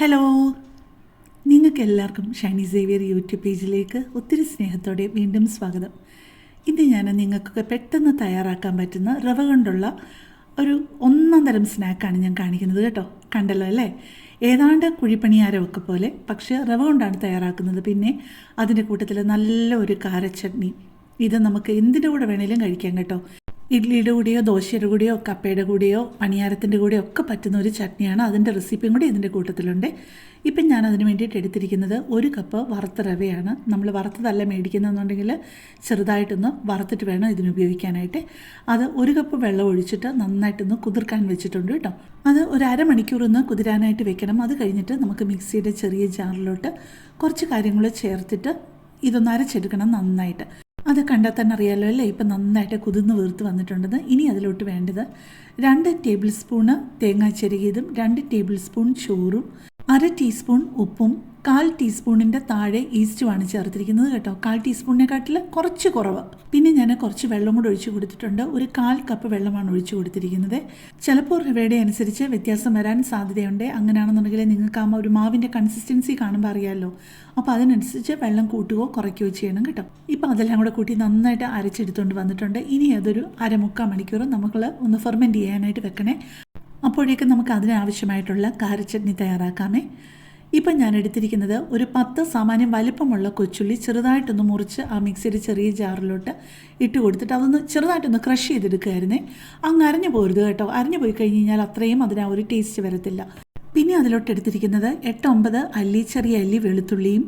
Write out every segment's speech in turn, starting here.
Hello നിങ്ങൾക്ക് എല്ലാവർക്കും Shiny Xavier YouTube പേജിലേക്ക് ഒത്തിരി സ്നേഹത്തോടെ വീണ്ടും സ്വാഗതം. ഇന്ന് ഞാൻ നിങ്ങൾക്കൊക്കെ പെട്ടെന്ന് തയ്യാറാക്കാൻ പറ്റുന്ന റവ കൊണ്ടുള്ള ഒരു ഒന്നാം തരം സ്നാക്കാണ് ഞാൻ കാണിക്കുന്നത് കേട്ടോ. കണ്ടല്ലോ അല്ലേ? ഏതാണ്ട് കുഴിപ്പണിയാരമൊക്കെ പോലെ പക്ഷേ റവ കൊണ്ടാണ് തയ്യാറാക്കുന്നത്. പിന്നെ അതിന്റെ കൂട്ടത്തിൽ നല്ല ഒരു കാരച്ചട്നി. ഇത് നമുക്ക് എന്തിന്റെ കൂടെ വേണേലും കഴിക്കാം കേട്ടോ. ഇഡ്ലിയുടെ കൂടെയോ ദോശയുടെ കൂടെയോ കപ്പയുടെ കൂടെയോ പണിയാരത്തിന്റെ കൂടെയോ ഒക്കെ പറ്റുന്ന ഒരു ചട്നിയാണ്. അതിന്റെ റെസിപ്പിയും കൂടി ഇതിന്റെ കൂട്ടത്തിലുണ്ട്. ഇപ്പം ഞാൻ അതിന് വേണ്ടിയിട്ട് എടുത്തിരിക്കുന്നത് ഒരു കപ്പ് വറുത്ത റവയാണ്. നമ്മൾ വറുത്തതല്ല മേടിക്കുന്നതെന്നുണ്ടെങ്കിൽ ചെറുതായിട്ടൊന്ന് വറുത്തിട്ട് വേണം ഇതിന് ഉപയോഗിക്കാനായിട്ട്. അത് ഒരു കപ്പ് വെള്ളം ഒഴിച്ചിട്ട് നന്നായിട്ടൊന്ന് കുതിർക്കാൻ വെച്ചിട്ടുണ്ട് കേട്ടോ. അത് ഒരു അരമണിക്കൂർ ഒന്ന് കുതിരാനായിട്ട് വെക്കണം. അത് കഴിഞ്ഞിട്ട് നമുക്ക് മിക്സിയുടെ ചെറിയ ജാറിലോട്ട് കുറച്ച് കാര്യങ്ങൾ ചേർത്തിട്ട് ഇതൊന്ന് അരച്ചെടുക്കണം നന്നായിട്ട്. അത് കണ്ടാൽ തന്നെ അറിയാലോ അല്ലേ? ഇപ്പം നന്നായിട്ട് കുതിർന്ന് വീർത്ത് വന്നിട്ടുണ്ടെന്ന് ഇനി അതിലോട്ട് വേണ്ടത് രണ്ട് ടേബിൾ സ്പൂണ് തേങ്ങാ ചെരുകിയതും രണ്ട് ടേബിൾ സ്പൂൺ ചോറും അര ടീസ്പൂൺ ഉപ്പും കാൽ ടീസ്പൂണിന്റെ താഴെ ഈസ്റ്റുമാണ് ചേർത്തിരിക്കുന്നത് കേട്ടോ. കാൽ ടീസ്പൂണിനെക്കാട്ടിൽ കുറച്ച് കുറവ്. പിന്നെ ഞാൻ കുറച്ച് വെള്ളം കൂടെ ഒഴിച്ചു കൊടുത്തിട്ടുണ്ട്. ഒരു കാൽ കപ്പ് വെള്ളമാണ് ഒഴിച്ചു കൊടുത്തിരിക്കുന്നത്. ചിലപ്പോൾ റവയുടെ അനുസരിച്ച് വ്യത്യാസം വരാൻ സാധ്യതയുണ്ട്. അങ്ങനെയാണെന്നുണ്ടെങ്കിൽ നിങ്ങൾക്ക് ആ ഒരു മാവിന്റെ കൺസിസ്റ്റൻസി കാണുമ്പോൾ അറിയാമല്ലോ അപ്പോൾ അതിനനുസരിച്ച് വെള്ളം കൂട്ടുകയോ കുറയ്ക്കുകയോ ചെയ്യണം കേട്ടോ. ഇപ്പോൾ അതെല്ലാം കൂടെ കൂട്ടി നന്നായിട്ട് അരച്ചെടുത്തുകൊണ്ട് വന്നിട്ടുണ്ട്. ഇനി അതൊരു അരമുക്കാൽ മണിക്കൂർ നമുക്ക് ഒന്ന് ഫെർമെന്റ് ചെയ്യാനായിട്ട് വെക്കണേ. അപ്പോഴേക്കും നമുക്ക് അതിനാവശ്യമായിട്ടുള്ള കാരച്ചട്നി തയ്യാറാക്കാമേ. ഇപ്പം ഞാൻ എടുത്തിരിക്കുന്നത് ഒരു പത്ത് സാമാന്യം വലിപ്പമുള്ള കൊച്ചുള്ളി ചെറുതായിട്ടൊന്ന് മുറിച്ച് ആ മിക്സിയുടെ ചെറിയ ജാറിലോട്ട് ഇട്ട് കൊടുത്തിട്ട് അതൊന്ന് ചെറുതായിട്ടൊന്ന് ക്രഷ് ചെയ്തെടുക്കുകയായിരുന്നേ. അങ്ങ് അരഞ്ഞു പോരുത് കേട്ടോ. അരഞ്ഞു പോയി കഴിഞ്ഞ് കഴിഞ്ഞാൽ അത്രയും അതിന് ആ ഒരു ടേസ്റ്റ് വരത്തില്ല. പിന്നെ അതിലോട്ട് എടുത്തിരിക്കുന്നത് എട്ട് ഒമ്പത് അല്ലി ചെറിയ അല്ലി വെളുത്തുള്ളിയും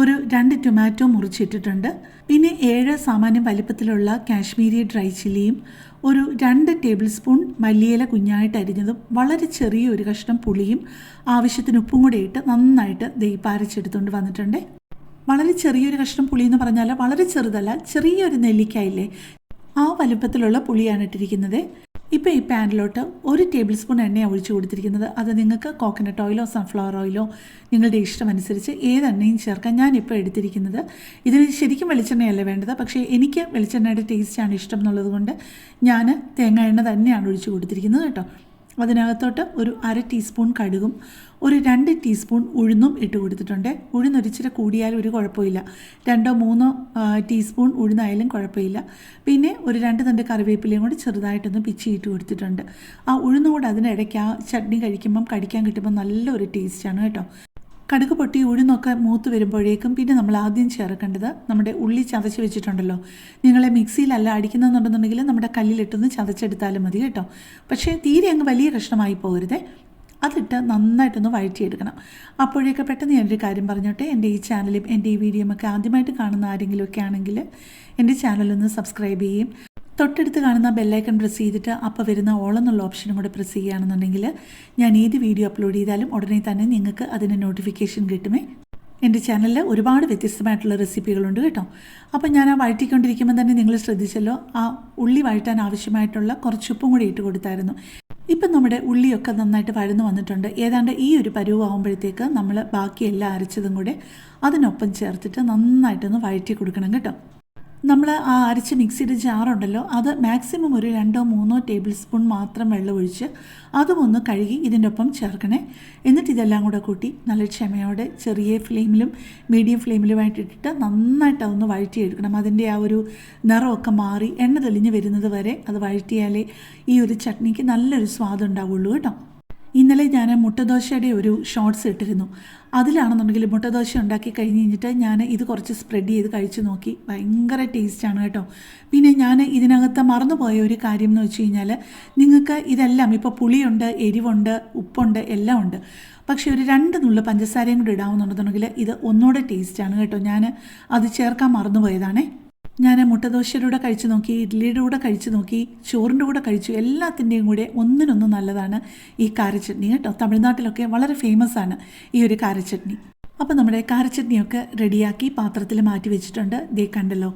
ഒരു രണ്ട് ടൊമാറ്റോ മുറിച്ചിട്ടിട്ടുണ്ട്. പിന്നെ ഏഴ് സാമാന്യം വലിപ്പത്തിലുള്ള കാശ്മീരി ഡ്രൈ ചില്ലിയും ഒരു രണ്ട് ടേബിൾ സ്പൂൺ മല്ലിയില കുഞ്ഞായിട്ട് അരിഞ്ഞതും വളരെ ചെറിയ ഒരു കഷ്ണം പുളിയും ആവശ്യത്തിന് ഉപ്പും കൂടെ ഇട്ട് നന്നായിട്ട് ദയിപ്പാരച്ചെടുത്തുകൊണ്ട് വന്നിട്ടുണ്ട്. വളരെ ചെറിയൊരു കഷ്ണം പുളി എന്ന് പറഞ്ഞാൽ വളരെ ചെറുതല്ല ചെറിയൊരു നെല്ലിക്കായില്ലേ? ആ വലുപ്പത്തിലുള്ള പുളിയാണ് ഇട്ടിരിക്കുന്നത്. ഇപ്പോൾ ഈ പാനിലോട്ട് ഒരു ടേബിൾ സ്പൂൺ എണ്ണയാണ് ഒഴിച്ചു കൊടുത്തിരിക്കുന്നത്. അത് നിങ്ങൾക്ക് കോക്കനട്ട് ഓയിലോ സൺഫ്ലവർ ഓയിലോ നിങ്ങളുടെ ഇഷ്ടമനുസരിച്ച് ഏത് എണ്ണയും ചേർക്കാം. ഞാനിപ്പോൾ എടുത്തിരിക്കുന്നത് ഇതിന് ശരിക്കും വെളിച്ചെണ്ണയല്ല വേണ്ടത്. പക്ഷേ എനിക്ക് വെളിച്ചെണ്ണയുടെ ടേസ്റ്റാണ് ഇഷ്ടം എന്നുള്ളത് കൊണ്ട് ഞാൻ തേങ്ങ എണ്ണ തന്നെയാണ് ഒഴിച്ചു കൊടുത്തിരിക്കുന്നത് കേട്ടോ. അതിനകത്തോട്ട് ഒരു അര ടീസ്പൂൺ കടുകും ഒരു രണ്ട് ടീസ്പൂൺ ഉഴുന്നും ഇട്ട് കൊടുത്തിട്ടുണ്ട്. ഉഴുന്നൊരിച്ചിരി കൂടിയാൽ ഒരു കുഴപ്പമില്ല. രണ്ടോ മൂന്നോ ടീസ്പൂൺ ഉഴുന്നായാലും കുഴപ്പമില്ല. പിന്നെ ഒരു രണ്ട് തണ്ട് കറിവേപ്പിലയും കൂടി ചെറുതായിട്ടൊന്ന് പിച്ചി ഇട്ട് കൊടുത്തിട്ടുണ്ട്. ആ ഉഴുന്നും കൂടെ അതിനിടയ്ക്ക് ആ ചട്നി കഴിക്കുമ്പം കടിക്കാൻ കിട്ടുമ്പോൾ നല്ലൊരു ടേസ്റ്റാണ് കേട്ടോ. കടുക് പൊട്ടി ഉഴുന്നൊക്കെ മൂത്ത് വരുമ്പോഴേക്കും പിന്നെ നമ്മൾ ആദ്യം ചേർക്കേണ്ടത് നമ്മുടെ ഉള്ളി ചതച്ച് വെച്ചിട്ടുണ്ടല്ലോ. നിങ്ങളെ മിക്സിയിലല്ല അടിക്കുന്നതെന്നുണ്ടെന്നുണ്ടെങ്കിൽ നമ്മുടെ കല്ലിലിട്ടൊന്ന് ചതച്ചെടുത്താലും മതി കേട്ടോ. പക്ഷേ തീരെ അങ്ങ് വലിയ കഷ്ണമായി പോകരുതേ. അതിട്ട് നന്നായിട്ടൊന്ന് വഴറ്റിയെടുക്കണം. അപ്പോഴേക്ക് പെട്ടെന്ന് ഞാനൊരു കാര്യം പറഞ്ഞോട്ടെ. എന്റെ ഈ ചാനലും എന്റെ ഈ വീഡിയോയും ഒക്കെ ആദ്യമായിട്ട് കാണുന്ന ആരെങ്കിലുമൊക്കെ ആണെങ്കിൽ എന്റെ ചാനലൊന്ന് സബ്സ്ക്രൈബ് ചെയ്യും. തൊട്ടടുത്ത് കാണുന്ന ബെല്ലൈക്കൺ പ്രസ് ചെയ്തിട്ട് അപ്പോൾ വരുന്ന ഓൾ എന്നുള്ള ഓപ്ഷനും കൂടെ പ്രസ് ചെയ്യുകയാണെന്നുണ്ടെങ്കിൽ ഞാൻ ഏത് വീഡിയോ അപ്ലോഡ് ചെയ്താലും ഉടനെ തന്നെ നിങ്ങൾക്ക് അതിന് നോട്ടിഫിക്കേഷൻ കിട്ടുമേ. എന്റെ ചാനലിൽ ഒരുപാട് വ്യത്യസ്തമായിട്ടുള്ള റെസിപ്പികളുണ്ട് കേട്ടോ. അപ്പോൾ ഞാൻ ആ വഴറ്റിക്കൊണ്ടിരിക്കുമ്പോൾ തന്നെ നിങ്ങൾ ശ്രദ്ധിച്ചല്ലോ ആ ഉള്ളി വഴറ്റാൻ ആവശ്യമായിട്ടുള്ള കുറച്ച് ഉപ്പും കൂടി ഇട്ട് കൊടുത്തായിരുന്നു. ഇപ്പം നമ്മുടെ ഉള്ളിയൊക്കെ നന്നായിട്ട് വഴന്നു വന്നിട്ടുണ്ട്. ഏതാണ്ട് ഈ ഒരു പരുവാകുമ്പോഴത്തേക്ക് നമ്മൾ ബാക്കി എല്ലാം അരച്ചതും കൂടെ അതിനൊപ്പം ചേർത്തിട്ട് നന്നായിട്ടൊന്ന് വഴറ്റി കൊടുക്കണം കേട്ടോ. നമ്മൾ ആ അരച്ച് മിക്സിയുടെ ജാറുണ്ടല്ലോ അത് മാക്സിമം ഒരു രണ്ടോ മൂന്നോ ടേബിൾ സ്പൂൺ മാത്രം വെള്ളം ഒഴിച്ച് അതും ഒന്ന് കഴുകി ഇതിന്റെ ഒപ്പം ചേർക്കണേ. എന്നിട്ട് ഇതെല്ലാം കൂടെ കൂട്ടി നല്ല ക്ഷമയോടെ ചെറിയ ഫ്ലെയിമിലും മീഡിയം ഫ്ലെയിമിലുമായിട്ട് ഇട്ടിട്ട് നന്നായിട്ട് അതൊന്ന് വഴറ്റിയെടുക്കണം. അതിന്റെ ആ ഒരു നിറമൊക്കെ മാറി എണ്ണ തെളിഞ്ഞ് വരുന്നത് വരെ അത് വഴറ്റിയാലേ ഈ ഒരു ചട്നിക്ക് നല്ലൊരു സ്വാദുണ്ടാവുള്ളൂ കേട്ടോ. ഇന്നലെ ഞാൻ മുട്ടദോശയുടെ ഒരു ഷോർട്ട്സ് ഇട്ടിരുന്നു. അതിലാണെന്നുണ്ടെങ്കിൽ മുട്ടദോശ ഉണ്ടാക്കി കഴിഞ്ഞ് കഴിഞ്ഞിട്ട് ഞാൻ ഇത് കുറച്ച് സ്പ്രെഡ് ചെയ്ത് കഴിച്ചു നോക്കി. ഭയങ്കര ടേസ്റ്റാണ് കേട്ടോ. പിന്നെ ഞാൻ ഇതിനകത്ത് മറന്നുപോയ ഒരു കാര്യം എന്ന് വെച്ച് കഴിഞ്ഞാൽ നിങ്ങൾക്ക് ഇതെല്ലാം ഇപ്പോൾ പുളിയുണ്ട് എരിവുണ്ട് ഉപ്പുണ്ട് എല്ലാം ഉണ്ട്. പക്ഷേ ഒരു രണ്ട് നുള്ളു പഞ്ചസാരയും കൂടി ഇടാവുന്നുണ്ടെന്നുണ്ടെങ്കിൽ ഇത് ഒന്നുകൂടെ ടേസ്റ്റാണ് കേട്ടോ. ഞാൻ അത് ചേർക്കാൻ മറന്നുപോയതാണേ. ഞാൻ മുട്ടദോശയുടെ കൂടെ കഴിച്ചു നോക്കി ഇഡ്ഡലിയുടെ കൂടെ കഴിച്ചു നോക്കി ചോറിന്റെ കൂടെ കഴിച്ചു എല്ലാത്തിന്റെയും കൂടെ ഒന്നിനൊന്ന് നല്ലതാണ് ഈ കാരച്ചട്നി കേട്ടോ. തമിഴ്നാട്ടിലൊക്കെ വളരെ ഫേമസ് ആണ് ഈ ഒരു കാരച്ചട്നി. അപ്പോൾ നമ്മുടെ കാരച്ചട്നിയൊക്കെ റെഡിയാക്കി പാത്രത്തിൽ മാറ്റി വെച്ചിട്ടുണ്ട്. ദേ കണ്ടല്ലോ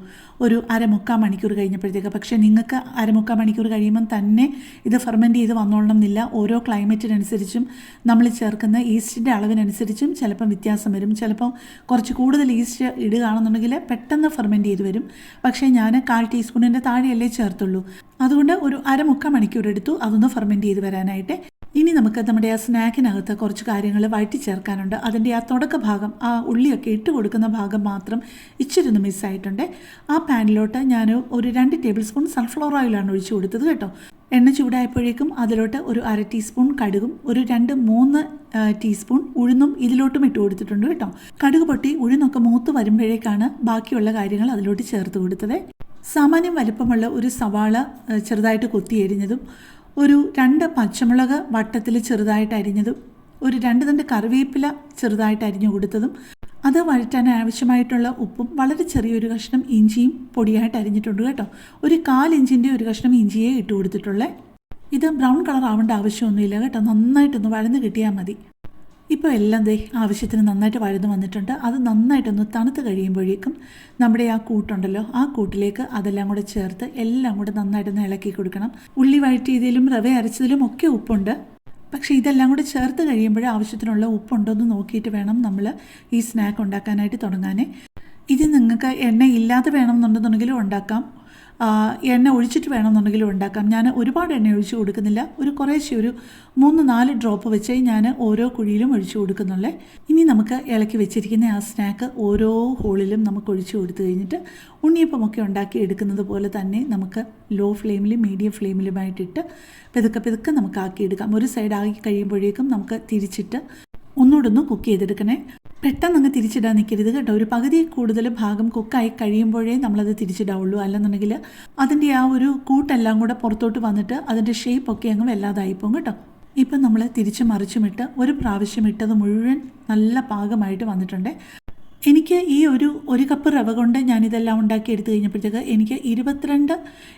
ഒരു അരമുക്കാൽ മണിക്കൂർ കഴിഞ്ഞപ്പോഴത്തേക്ക്. പക്ഷേ നിങ്ങൾക്ക് അരമുക്കാൽ മണിക്കൂർ കഴിയുമ്പം തന്നെ ഇത് ഫെർമെന്റ് ചെയ്ത് വന്നോളണം എന്നില്ല ഓരോ ക്ലൈമറ്റിനനുസരിച്ചും നമ്മൾ ചേർക്കുന്ന ഈസ്റ്റിന്റെ അളവിനനുസരിച്ചും ചിലപ്പം വ്യത്യാസം വരും. ചിലപ്പം കുറച്ച് കൂടുതൽ ഈസ്റ്റ് ഇടുകയാണെന്നുണ്ടെങ്കിൽ പെട്ടെന്ന് ഫെർമെന്റ് ചെയ്ത് വരും. പക്ഷേ ഞാൻ കാൽ ടീസ്പൂണിന്റെ താഴെയല്ലേ ചേർത്തുള്ളൂ. അതുകൊണ്ട് ഒരു അരമുക്കാൽ മണിക്കൂർ എടുത്തു അതൊന്ന് ഫെർമെന്റ് ചെയ്ത് വരാനായിട്ട്. ഇനി നമുക്ക് നമ്മുടെ ആ സ്നാക്കിനകത്ത് കുറച്ച് കാര്യങ്ങൾ വഴറ്റി ചേർക്കാനുണ്ട് അതിന്റെ ആ തുടക്ക ഭാഗം ആ ഉള്ളിയൊക്കെ ഇട്ട് കൊടുക്കുന്ന ഭാഗം മാത്രം ഇച്ചിരി ഒന്ന് മിസ്സായിട്ടുണ്ട് ആ പാനിലോട്ട് ഞാൻ ഒരു രണ്ട് ടേബിൾ സ്പൂൺ സൺഫ്ലവർ ഓയിലാണ് ഒഴിച്ചു കൊടുത്തത് കേട്ടോ. എണ്ണ ചൂടായപ്പോഴേക്കും അതിലോട്ട് ഒരു അര ടീസ്പൂൺ കടുകും ഒരു രണ്ട് മൂന്ന് ടീസ്പൂൺ ഉഴുന്നും ഇതിലോട്ടും ഇട്ട് കൊടുത്തിട്ടുണ്ട് കേട്ടോ. കടുക് പൊട്ടി ഉഴുന്നൊക്കെ മൂത്ത് വരുമ്പോഴേക്കാണ് ബാക്കിയുള്ള കാര്യങ്ങൾ അതിലോട്ട് ചേർത്ത് കൊടുത്തത്. സാമാന്യം വലിപ്പമുള്ള ഒരു സവാള ചെറുതായിട്ട് കൊത്തി എരിഞ്ഞതും ഒരു രണ്ട് പച്ചമുളക് വട്ടത്തിൽ ചെറുതായിട്ട് അരിഞ്ഞതും ഒരു രണ്ട് തണ്ട് കറിവേപ്പില ചെറുതായിട്ട് അരിഞ്ഞു കൊടുത്തതും അത് വഴറ്റാൻ ആവശ്യമായിട്ടുള്ള ഉപ്പും വളരെ ചെറിയൊരു കഷ്ണം ഇഞ്ചിയും പൊടിയായിട്ട് അരിഞ്ഞിട്ടുണ്ട് കേട്ടോ. ഒരു കാൽ ഇഞ്ചിന്റെ ഒരു കഷ്ണം ഇഞ്ചിയെ ഇട്ട് കൊടുത്തിട്ടുള്ളേ. ഇത് ബ്രൗൺ കളർ ആവേണ്ട ആവശ്യമൊന്നുമില്ല കേട്ടോ. നന്നായിട്ടൊന്ന് വഴന്ന് കിട്ടിയാൽ മതി. ഇപ്പോൾ എല്ലാം ദേ ആവശ്യത്തിന് നന്നായിട്ട് വഴന്ന് വന്നിട്ടുണ്ട്. അത് നന്നായിട്ടൊന്ന് തണുത്ത് കഴിയുമ്പോഴേക്കും നമ്മുടെ ആ കൂട്ടുണ്ടല്ലോ ആ കൂട്ടിലേക്ക് അതെല്ലാം കൂടെ ചേർത്ത് എല്ലാം കൂടെ നന്നായിട്ടൊന്ന് ഇളക്കി കൊടുക്കണം. ഉള്ളി വഴറ്റിയതിലും റവ അരച്ചതിലും ഒക്കെ ഉപ്പുണ്ട്. പക്ഷേ ഇതെല്ലാം കൂടെ ചേർത്ത് കഴിയുമ്പോൾ ആവശ്യത്തിനുള്ള ഉപ്പുണ്ടോ എന്ന് നോക്കിയിട്ട് വേണം നമ്മൾ ഈ സ്നാക്ക് ഉണ്ടാക്കാനായിട്ട് തുടങ്ങാനേ. ഇത് നിങ്ങൾക്ക് എണ്ണ ഇല്ലാതെ വേണമെന്നുണ്ടെന്നുണ്ടെങ്കിലും ഉണ്ടാക്കാം. എണ്ണ ഒഴിച്ചിട്ട് വേണമെന്നുണ്ടെങ്കിലും ഉണ്ടാക്കാം. ഞാൻ ഒരുപാട് എണ്ണ ഒഴിച്ചു കൊടുക്കുന്നില്ല. ഒരു കുറേശ്ശെ ഒരു മൂന്ന് നാല് ഡ്രോപ്പ് വെച്ച് ഞാൻ ഓരോ കുഴിയിലും ഒഴിച്ചു കൊടുക്കുന്നുള്ളേ. ഇനി നമുക്ക് ഇളക്കി വെച്ചിരിക്കുന്ന ആ സ്നാക്ക് ഓരോ ഹോളിലും നമുക്ക് ഒഴിച്ചു കൊടുത്തു കഴിഞ്ഞിട്ട് ഉണ്ണിയപ്പമൊക്കെ ഉണ്ടാക്കി എടുക്കുന്നത് പോലെ തന്നെ നമുക്ക് ലോ ഫ്ലെയിമിലും മീഡിയം ഫ്ലെയിമിലുമായിട്ടിട്ട് പെതുക്കെ പെതുക്കെ നമുക്ക് ആക്കിയെടുക്കാം. ഒരു സൈഡ് ആക്കി കഴിയുമ്പോഴേക്കും നമുക്ക് തിരിച്ചിട്ട് ഒന്നുകൂടെ ഒന്ന് കുക്ക് ചെയ്തെടുക്കണേ. പെട്ടെന്ന് അങ്ങ് തിരിച്ചിടാൻ നിൽക്കരുത് കേട്ടോ. ഒരു പകുതി കൂടുതൽ ഭാഗം കുക്കായി കഴിയുമ്പോഴേ നമ്മളത് തിരിച്ചിടാവുള്ളൂ. അല്ലെന്നുണ്ടെങ്കിൽ അതിന്റെ ആ ഒരു കൂട്ടെല്ലാം കൂടെ പുറത്തോട്ട് വന്നിട്ട് അതിന്റെ ഷേപ്പൊക്കെ അങ്ങ് വല്ലാതായിപ്പോകും കേട്ടോ. ഇപ്പം നമ്മൾ തിരിച്ച് മറിച്ചുമിട്ട് ഒരു പ്രാവശ്യം ഇട്ടത് മുഴുവൻ നല്ല പാകമായിട്ട് വന്നിട്ടുണ്ട്. എനിക്ക് ഈ ഒരു ഒരു കപ്പ് റവ കൊണ്ട് ഞാനിതെല്ലാം ഉണ്ടാക്കി എടുത്തു കഴിഞ്ഞപ്പോഴത്തേക്ക് എനിക്ക് ഇരുപത്തിരണ്ട്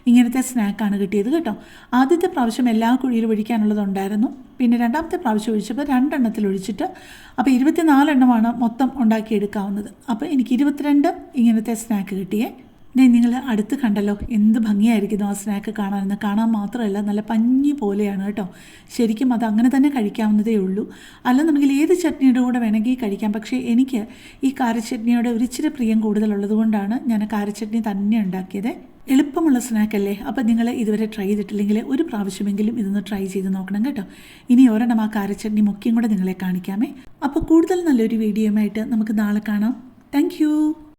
ഇങ്ങനത്തെ സ്നാക്കാണ് കിട്ടിയത് കേട്ടോ. ആദ്യത്തെ പ്രാവശ്യം എല്ലാ കുഴിയിലും ഒഴിക്കാനുള്ളതുണ്ടായിരുന്നു. പിന്നെ രണ്ടാമത്തെ പ്രാവശ്യം ഒഴിച്ചപ്പോൾ രണ്ടെണ്ണത്തിൽ ഒഴിച്ചിട്ട് അപ്പോൾ ഇരുപത്തിനാലെണ്ണമാണ് മൊത്തം ഉണ്ടാക്കിയെടുക്കാവുന്നത്. അപ്പോൾ എനിക്ക് ഇരുപത്തിരണ്ട് ഇങ്ങനത്തെ സ്നാക്ക് കിട്ടിയേ. ദേ നിങ്ങൾ അടുത്ത് കണ്ടല്ലോ. എന്ത് ഭംഗിയായിരിക്കുന്നു ആ സ്നാക്ക് കാണാനെന്ന്. കാണാൻ മാത്രമല്ല നല്ല പഞ്ഞി പോലെയാണ് കേട്ടോ. ശരിക്കും അത് അങ്ങനെ തന്നെ കഴിക്കാവുന്നതേ ഉള്ളൂ. അല്ലെന്നുണ്ടെങ്കിൽ ഏത് ചട്നിയുടെ കൂടെ വേണമെങ്കിൽ കഴിക്കാം. പക്ഷേ എനിക്ക് ഈ കാരച്ചട്നിയുടെ ഒരിച്ചിരി പ്രിയം കൂടുതലുള്ളത് കൊണ്ടാണ് ഞാൻ കാരച്ചട്നി തന്നെ ഉണ്ടാക്കിയത്. എളുപ്പമുള്ള സ്നാക്കല്ലേ അപ്പോൾ നിങ്ങൾ ഇതുവരെ ട്രൈ ചെയ്തിട്ടില്ലെങ്കിൽ ഒരു പ്രാവശ്യമെങ്കിലും ഇതൊന്ന് ട്രൈ ചെയ്ത് നോക്കണം കേട്ടോ. ഇനി ഒരെണ്ണം ആ കാരച്ചട്നി മുക്കിയും കൂടെ നിങ്ങളെ കാണിക്കാമേ. അപ്പോൾ കൂടുതൽ നല്ലൊരു വീഡിയോയുമായിട്ട് നമുക്ക് നാളെ കാണാം. താങ്ക്